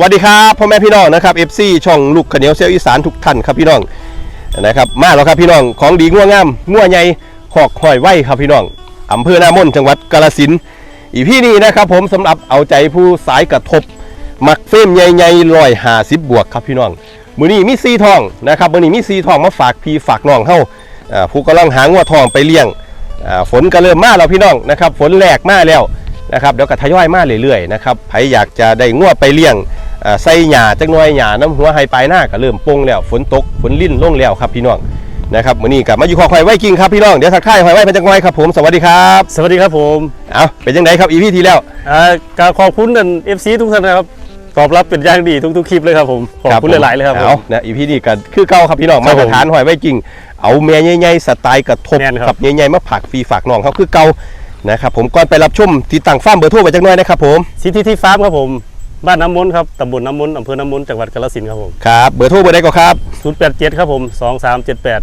วัสดีครับพ่อแม่พี่น้องนะครับ FC ช่องลูกขเหนียวเซลอีสานทุกท่านครับพี่น้องนะครับมาแล้วครับพี่น้องของดีง่วงามง่วใหญ่หอกหอยไหวครับพี่น้องอำเภอหน้ามนจังหวัดกาฬสินอีพี่นี้นะครับผมสำหรับเอาใจผู้สายกระทบ มักเฟมใหญ่ๆลอยหาสิบบวกครับพี่น้องมือนี้มีซีทองนะครับมือนี้มีซีทองมาฝากพี่ฝากน้องเฮาอ่าผู้กำลังหางัวทองไปเลี้ยงฝนก็เริ่มมาแล้วพี่น้องนะครับฝนแรกมาแล้วนะครับเดี๋ยวก็ทยอยมาเรื่อยๆนะครับใครอยากจะได้งัวไปเลี้ยง ใส่หญ้าจักหน่อยหญ้าน้ำหัวไฮปลายหน้าก็เริ่มโป่งแล้วฝนตกฝนลิ่นลงแล้วครับพี่น้องนะครับมื้อนี้ก็มาอยู่ขอหอยไว้กิงครับพี่น้องเดี๋ยวทักทายหอยไว้เพิ่นจักหน่อยครับผมสวัสดีครับสวัสดีครับผมเอาเป็นจังไดครับอีพีที่แล้วอ่าการขอบคุณนันเอฟซีทุกท่านนะครับตอบรับเป็นอย่างดีทุกๆคลิปเลยครับผมขอบคุณหลายๆเลยครับผมเอานะอีพีนี้ก็คือเก่าครับพี่น้องครัมาบตผมรฐานหอยไว้จริงเอาแม่ใหญ่ๆสไตล์กระทบแม่นครับกับใหญ่ๆมาผักฟรีฝากน้องเขาคือเก่านะครับผมก่อนไปรับชมที่ต่างฟ้าร์มเบอร์โทรไปจักหน่อยนะครับผมซิตี้ที่ฟาร์มครับผม บ้านน้ำมนต์ครับตำบลน้ำมนต์อำเภอน้ำมนต์จังหวัดกาฬสินธุ์ครับผมครับเบอร์โทรเบอร์ใดก็ครับ087ครับผม2378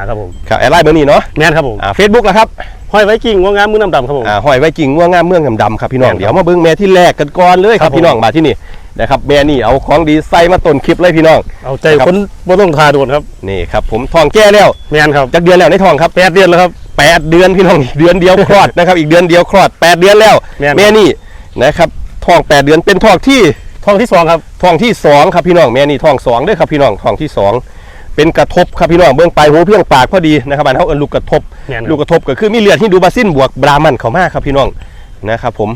145ครับผมครับแอดไลน์เบอร์นี้เนาะแม่นครับผมอ่าเฟซบุ๊กแล้วครับห้อยไว้กิ่งงวงามมือน้ำดำครับผมอ่าหอยไว้จริงง่วงงามเมืองดำๆครับพี่น้องแม่นครับเดี๋ยวมาเบิ้งแม่ที่แรกกันก่อนเลยคครัรับบผมพี่น้องมาที่นี่นะครับแม่นี่เอาของดีใส่มาต้นคลิปเลยพี่น้อง เอาใจครับคนบ่ต้องทาโดนครับนี่ครับผมทองแก้แล้วแม่นครับจักเดือนแล้วในทองครับแปดเดือนแล้วครับแปดเดือนพี่น้องเดือนเดียวคลอดนะครับอีกเดือนเดียวคลอดแปดเดือนแล้วแม่นแม่นี่นะครับ ท้องแปดเดือนเป็นท้องที่ท้องที่สองครับท้องที่สองครับพี่น้องแม่นี่ท้องสองเด้วยครับพี่น้องท้องที่สองเป็นกระทบครับพี่น้องเบื้องปลายหูเพียงปากพอดีนะครับอันเขาเอินลูกกระทบแม่นครับลูกกระทบก็คือมีเลือดที่ดูบาซินบวกบรามันเข้ามาครับพี่น้องนะครับผม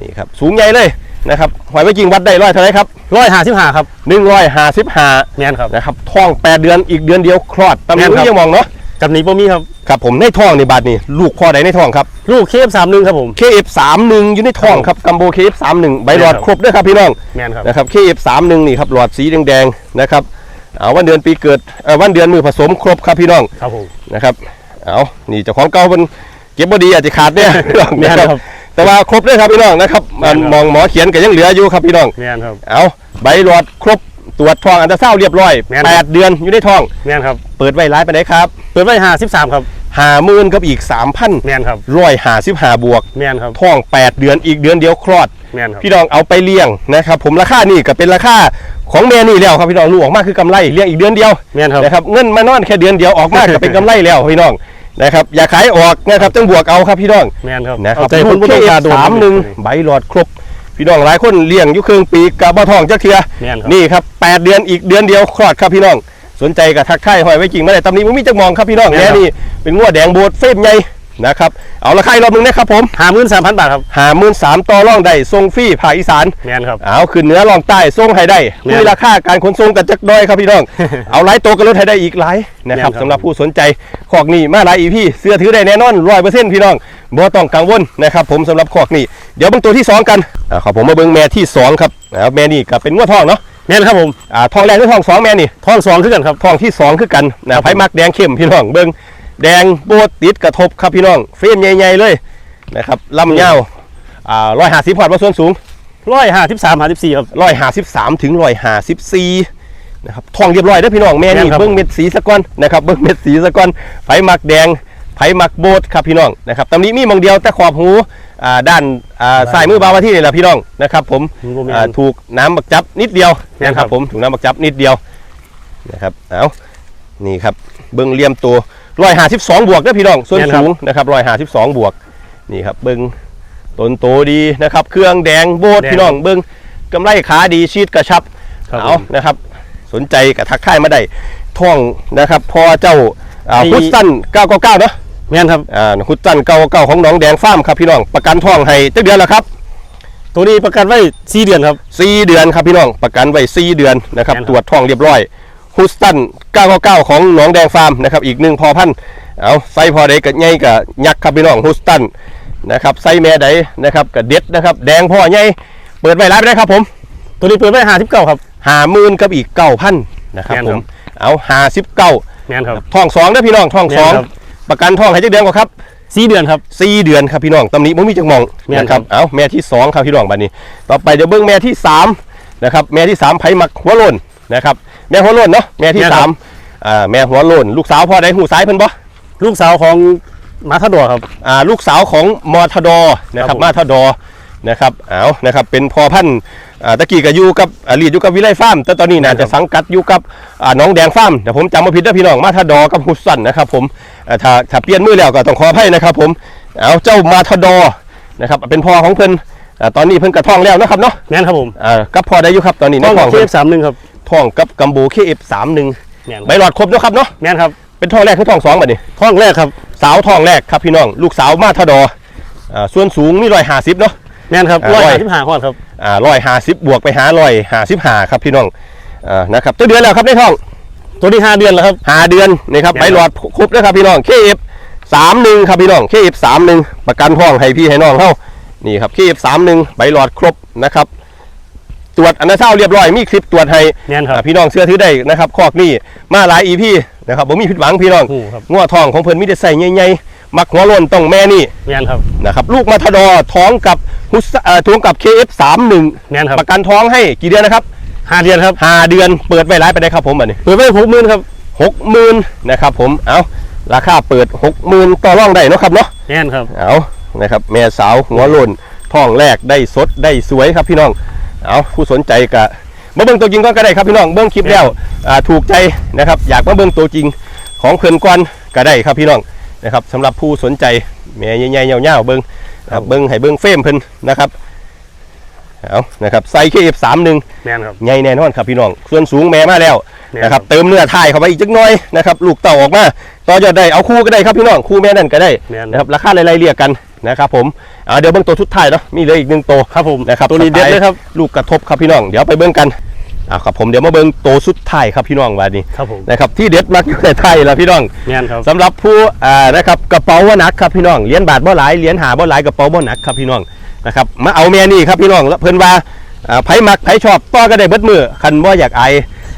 นี่ครับสูงใหญ่เลยนะครับหอยไว้จริงวัดได้ร้อยเท่าไหรครับร้อยห้าสิบห้าครับหนึ่งร้อยห้าสิบห้าแม่นครับนะครับท้องแปดเดือนอีกเดือนเดียวคลอดตำแม่นี้นครับยังมองเนาะ กับนี้บ่มีครับ ครับผมในท้องในบาดนี่ลูกพ่อใดในท้องครับ ลูกเคฟสามหนึ่งครับผม KF31 อยู่ในท้องครับกัมโบ KF31 ใบหลอดแม่นครับครบด้วยครับพี่น้องแม่นครับ นะครับ KF31 นี่ครับหลอดสีแดงๆนะครับเอาวันเดือนปีเกิดเอ่อวันเดือนมือผสมครบครับพี่น้องครับผมนะครับเอานี่เจ้าของเก่ามันเก็บบดีอาจจะขาดเนี่ยพี่น้องแม่นนะคครัรับบแต่ว่าครบด้วยครับพี่น้องนะครับแม่นครับมองหมอเขียนก็ยังเหลืออยู่ครับพี่น้อง แม่นครับ เอาใบหลอดครบ ตรวจทองอันตราซาวด์เรียบร้อยแม่นแปดเดือนอยู่ในท้อง แม่นครับ เปิดไว้ร้ายไปไหนครับเปิดไว้ห้าสิบสามครับ หาหมื่นกับอีกสามพันแม่นครับ ร้อยหาสิบหาบวกแม่นครับท้องแปดเดือนอีกเดือนเดียวคลอด แม่นครับ พี่น้องเอาไปเลี้ยงนะครับ ผมราคานี่ก็เป็นราคาของแม่นี่แล้วครับพี่น้องลูกออกมาคือกำไรเลี้ยงอีกเดือนเดียวแม่นครับ นะครับเงินมานอนแค่เดือนเดียวออกมาก็เป็นกำไรแล้วพี่น้องนะครับอย่าขายออกนะครับต้องบวกเอาครับพี่น้องแม่นครับ นะครับเอาใจคนลูบ่กต้องการโดนสามหนึ่งใบหลอดครบ พี่น้องหลายคนเลี้ยงอยู่ครึ่งปีกับบ่ทองจักเทียแม่นครับ นี่ครับแปดเดือนอีกเดือนเดียวคลอดครับพี่น้อง สนใจกับทักทายหอยไว้จริงไม่ได้ตำหนี้มึงมีจักมองครับพี่น้องแม่นแม่ครับนี่เป็นงัวแดงโบดเฟรมใหญ่ นะครับเอาราคาอีกรอบหนึงนะครับผมห้าหมื่นสามพันบาทครับหามื่นสามต่อร่องได้ทรงฟรีภาคอีสานแม่นครับเอาขึ้นเหนือลองใต้ส่งให้ได้แม่นมีราคาการขนส่งกันจักด้อยครับพี่น้อง เอาหลายตัวกันลดให้ได้อีกหลายนะครับแม่นครับสำหรับผู้สนใจขอกนี่มาหลายอีพี่เสื้อถือได้แน่นอนร้อยเปอร์เซ็นต์พี่น้องบ่ต้องกังวลนะครับผมสำหรับขอกนี่เดี๋ยวเบิ่งตัวที่สองกันอ่าขอผมมาเบิ่งแม่ที่สองครับอ่าแม่นี่ก็เป็นงวดทองเนาะแม่นครับผมอ่าทองแรกหรือทองสองแม่นี่ท้องสองขึ้นกันครับทองที่สองคือกันนะไผมักแดงเข้มพี่น้องเบิ่ง แดงโบดติดกระทบครับพี่น้องเฟรมใหญ่ๆเลยนะครับลำยาวอ่าร้อยห้าสิบพอดว่าส่วนสูงร้อยห้าสิบสามห้าสิบสี่ครับ ร้อยหาสิบสามถึงร้อยหาสิบสี่นะครับทองเรียบร้อยเด้อพี่น้องแม่นี่แม่นครับ เบิ้งเม็ดสีสะก้อนนะครับเบิ้งเม็ดสีสะก้อนไผมักแดงไผมักโบดครับพี่น้องนะครับตำนี้มีมองเดียวแต่ขอบหูอ่าด้านอ่าซ้ายมือบาวาที่นี่แหละพี่น้องนะครับผมบ่แม่น อ่าถูกน้ำบักจับนิดเดียวแม่นนะคครัรับบ ผมถูกน้ำบักจับนิดเดียวนะครับเอานี่ครับเบิ้งเหลี่ยมตัว ร้อยหาสิบสองบวกเด้อพี่น้องส่วนแม่นครับสูงนะครับร้อยหาสิบสองบวกนี่ครับเบิ้งต้นโตดีนะครับ เครื่องแดงโบดแดงพี่น้องเบิ้งกำไรขาดีชีดกระชับครับเอาผมนะครับ สนใจกับทักทายมาได้ท่องนะครับพอเจ้าอ่าไอ้ฮุดสัน999เนาะแม่นครับอ่าฮุดสัน999ของหน้องแดงฟาร์มครับพี่น้องประกันท่องให้ตั้งเดือนแล้วครับตัวนี้ประกันไว้สี่เดือนครับ4เดือนครับพี่น้องประกันไว้4เดือนนะครับแม่นครับตรวจท่องเรียบร้อย ฮุดสัน 999 ของหน้องแดงฟาร์มนะครับอีกหนึ่งพอพันธุ์เอาไซพอใดกับใหญ่กับยักษ์ครับพี่น้องฮุดสันนะครับไซแม่ใดนะครับกับเด็ดนะครับแดงพ่อใหญ่เปิดไว้ร้านไปได้ครับผมตัวนี้เปิดไว้ห้าสิบเก้าครับหาหมื่นกับอีกเก้าพันนะครับแม่นผครัมบเอาหาสิบเก้าแม่นครับทองสองนะพี่น้องทองสองแม่นครับประกันทองให้จักเดือนกว่าครับสี่เดือนครับสี่เดือนครับพี่น้องตำหนี้ผมมีจังมองแม่นนะครับเอาแม่ที่สองครับพี่น้องบัดนี้ ต่อไปเดี๋ยวเบิ้งแม่ที่สามนะครับแม่ที่สามไผ่หมักหัวโลนนะครับ แม่หัวโลนเนาะแม่ที่แม่นคสารับมอ่าแม่หัวโลนลูกสาวพ่อได้หูซ้ายเพิ่นบ่ลูกสาวของมาทาดอร์ครับ อ่าลูกสาวของมอทดอนะครับครับผม มาทดอนะครับเอานะครับเป็นพอพันธุ์อ่าตะกี้ก็อยู่กับอ่าลีดอยู่กับวิไลฟาร์มแต่ตอนนี้น่าจะสังกัดอยู่กับอ่าน้องแดงฟาร์มแต่ผมจำมาผิดนะพี่น้องมาทาดอกับฮุสสันนะครับผมอ่าถ้าถ้าเปลี่ยนมือแล้วก็ต้องขออภัยนะครับผมเอาเจ้ามาทาดอนะครับเป็นพ่อของเพิ่นอ่าตอนนี้เพิ่นกระท้องแล้วนะครับเนาะแม่นครับผมอ่ากับพ่อได้อยู่ครับตอนนี้ในต้องท้องเคเพิ่น ฟสามหนึ่งครับ ท้องกับกัมโบเคเอฟสามหนึ่งแม่นใบหลอดครบแล้วครับเนาะแม่นครับเป็นท้องแรกคือท้องสองบัดนี้ท้องแรกครับสาวท้องแรกครับพี่น้อง ลูกสาวมาทดออ่าส่วนสูงนี่ร้อยห้าสิบเนาะ แม่นครับอ่าร้อยร้อย สิบห้าข้อครับอ่าร้อยห้าสิบบวกไปหาร้อยห้าสิบห้าครับพี่น้องอ่านะครับตัวเดือนแล้วครับในท้อง ตัวนี้ห้าเดือนแล้วครับห้าเดือนนี่ครับแม่ใบนครับหลอดครบแล้วครับพี่น้องเคเอฟสามหนึ่งครับพี่น้องเคเอฟสามหนึ่งประกันท้องให้พี่ให้น้องเขานี่ครับเคเอฟสามหนึ่งใบหลอดครบนะครับ ตรวจอันดับเศร้าเรียบร้อยมีคลิปตรวจให้แม่นครับอ่าพี่น้องเชื่อถือได้นะครับคอกนี่มาหลายอีพี่นะครับผมมีผิดหวังพี่น้องโอ้ครับง้อทองของเพิ่นมีแต่ใส่ใหญ่ๆมักหัวโล้นต้องแม่นี่แม่นครับ นะครับลูกมาทดอท้องกับฮุสเอ่อท้องกับ KF31 แม่นครับ ประกันท้องให้กี่เดือนนะครับห้าเดือนครับ5เดือนเปิดไว้ร้ายไปได้ครับผมอันนี้ เปิดไว้หกหมื่นครับ60,000นะครับผมเอาราคาเปิด60,000ต่อรองได้เนาะครับเนาะแม่นครับ เอานะครับแม่สาวหัวโล้นท้องแรกได้สดได้สวยครับพี่น้อง เอาผู้สนใจก็มาเบิ่งตัวจริงก่อนก็ได้ครับพี่น้องเบิ่งคลิปแล้วอ่าถูกใจนะครับ อยากมาเบิ่งตัวจริงของเพิ่นก่อนก็ได้ครับพี่น้องนะครับสำหรับผู้สนใจแม่ใหญ่ๆยาวๆเบิ่งนะครับเบิ่งให้เบิ่งเฟรมเพิ่นนะครับ เอานะครับไซส์ KF31 แม่นครับ ใหญ่แน่นอนครับพี่น้อง ส่วนสูงแม่มาแล้วแม่น นะครับเติมเนื้อถ่ายเข้าไปอีกจักหน่อยนะครับลูกเต่าออกมาต่อยอดได้เอาคู่ก็ได้ครับพี่น้องคู่แม่นั่นก็ได้แม่น นะครับราคาไล่ๆเรียกกันนะครับผมเอาเดี๋ยวเบิ่งตัวชุดท้ายเนาะมีเหลืออีกหนึ่งตัว ครับผมนะครับตัวนี้เด็ดเลยครับ ลูกกระทบครับพี่น้องเดี๋ยวไปเบิ่งกันอ่าครับผมเดี๋ยวมาเบิ่งตัวสุดท้ายครับพี่น้องวันนี้ครับผม นะครับที่เด็ดมากอยู่ในไทยแล้วพี่น้องแม่นครับสำหรับผู้อ่านะครับกระเป๋าว่าหนักครับพี่น้องเหรียญบาทบ่หลายเหรียญหาบ่หลายกระเป๋าบ่หนักครับพี่น้อง นะครับมาเอาแม่นี่ครับพี่น้องแล้วเพิ่นว่าอ่าไผมักไผชอบต่อก็ได้เบิดมือคันบ่อยากไอ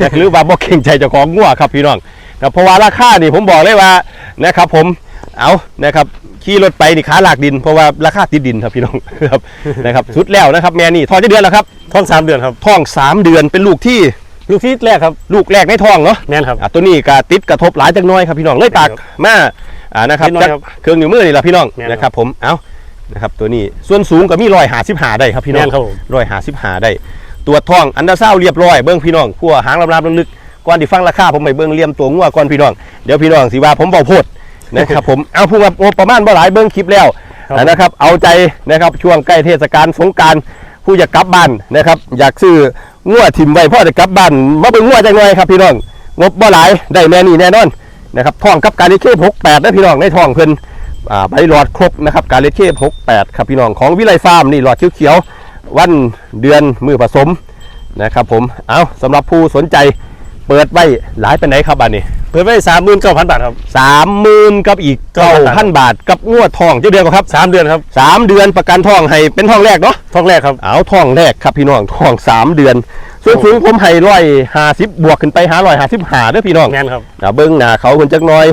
นะหรือว่าบ่เก่งใจเจ้าของงัวครับพี่น้องแต่เพราะว่าราคานี่ผมบอกเลยว่านะครับผมเอานะครับขี่รถไปนี่ขาหลากดิน เพราะว่าราคาติดดินครับพี่น้องครับนะครับสุดแล้วนะครับแม่นี่ท้องจะเดือนแล้วครับท้องสามเดือนครับท้องสามเดือนเป็นลูกที่ลูกที่แรกครับลูกแรกในท้องเนาะแม่นครับอะตัวนี้ก็ติดกระทบหลายจังน้อยครับพี่น้องเลยปากครับมาอ่านะครับนิดหน่อยจากครับเครื่องนิ้วมือนี่แหละพี่น้องแม่นครับนะครับผมเอา นะครับตัวนี้ส่วนสูงก็มีรอยหาสิบหาได้ครับพี่น้องแม่นครับผมรอยหาสิบหาได้ ตัวจท้องอันดาเศร้าเรียบร้อยเบิ้งพี่น้องขั้วหางลำลำลึกๆก่อนที่ฟังราคาผมไปเบิ้งเลี่ยมตัวงัวก่อนพี่น้องเดี๋ยวพี่น้องสิว่าผมเบาโพดนะครับผมเอาพูดว่าประมาณบ่หลายเบิ้งคลิปแล้วครับอ่านะครับเอาใจนะครับช่วงใกล้เทศกาลสงกรารผู้อยากกลับบ้านนะครับอยากซื้องัวถิ่มไว้พ่อจะกลับบ้านมาเบิ้งงัวจังหน่อยครับพี่น้องงบบ่หลายได้แม่นี่แน่นอนนะครับท้องกับการเลเคหกแปดนะพี่น้องในท้องเพิ่นอ่า ใบหลอดครบนะครับการเลเคหกแปดครับพี่น้องของวิไลฟาร์มนี่หลอดเขียวๆวันเดือนมือผสมนะครับผมเอาสำหรับผู้สนใจเปิดไว้หลายเป็นไหนครับอันนี้เปิดไว้สามหมื่นเก้าพันบาทครับสามหมื่นกับอีกเก้าพันบาทกับงวดทองเจ้าเดือนกว่าครับสามเดือนครับสามเดือนประกันทองให้เป็นทองแรกเนาะท้องแรกครับเอาทองแรกครับพี่น้องทองสามเดือนส่วนสูงผมให้ร้อยห้าสิบบวกขึ้นไปหาร้อยห้าสิบหาเด้อพี่น้องแม่นครับนะเบิ้งหน้าเขาคนจักหน้อย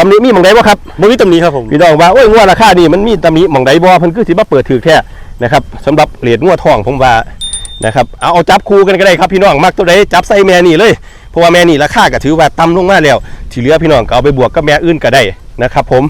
ตำหนิมีหมองใดบ่ครับบริตำหนี้ครับผม พี่น้องว่าโอ้ยงวดราคานี่มันมีตำหนิหมองใดบ่เพิ่นคือสิมาเปิดถือแค่นะครับสำหรับเหรียญงวดทองผมว่านะครับเอาเอาจับคู่กันก็ได้ครับพี่น้องมักตัวใดจับใส่แม่นี่เลยเพราะว่าแม่นี่ราคาก็ถือว่าต่ำลงมาแล้ว ที่เหลือพี่น้องก็เอาไปบวกกับแม่อื่นก็ได้นะครับ ผม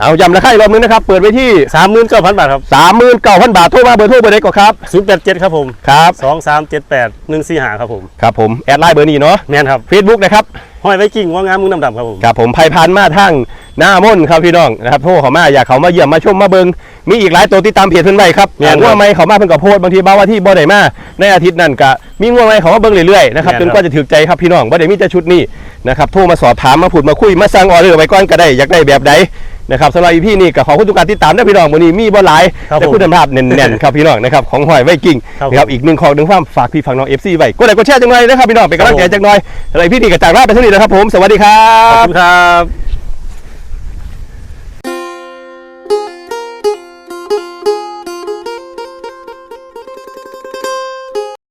เอาย้ำราคาอีกรอบนึงนะครับเปิดไว้ที่ สามหมื่นเก้าพันบาทครับ39,000 บาทโทรมาเบอร์โทรเบอร์ใดก็ครับศูนย์แปดเจ็ดครับผมครับสองสามเจ็ดแปดหนึ่งสี่หาครับผม ครับผมแอดไลน์เบอร์นี้เนาะแม่นครับ Facebook นะครับ ห้อยไว้กิ่งว่างามมึงดำดำครับผมครับผมไพพันมาทั้งหน้ามนต์ครับพี่น้องนะครับโทรเขามาอยากเขามาเยี่ยมมาชมมาเบิงมีอีกหลายตัวที่ตามเพจเพิ่นไว้ครับแม่นครับง่วงไหมเขามาเพิ่นก็โพสต์บางทีบ้าว่าที่บ่ได้มาในอาทิตย์นั้นก็มีง่วงไหมเขามาเบิ่งเรื่อยๆนะครับแม่จนนครับกว่าจะถึกใจครับพี่น้องบ่ได้มีแต่ชุดนี้นะครับโทรมาสอบถามมาพูดมาคุยมาสั่งออเดอร์ไว้ก่อนก็ได้อยากได้แบบใด นะครับสำหรับอีพี่นี่ก็ขอบคุณทุกการติดตามนะพี่น้องวันนี้มีบ่หลายครับแต่ผมคุณภาพแน่นๆครับพี่น้องนะครับของหอยไว้กิ่งครับนะครับอีกหนึ่งของหนึ่งความฝากพี่ฝากน้อง FC ไว้กดไลค์กดแชร์จังเลยนะครับพี่น้องเป็นกำลังใจจังหน่อยสำหรับอีพี่นี่ก็จากลาไปเท่านี้นะครับผมสวัสดีครัขอบบ คุณครับ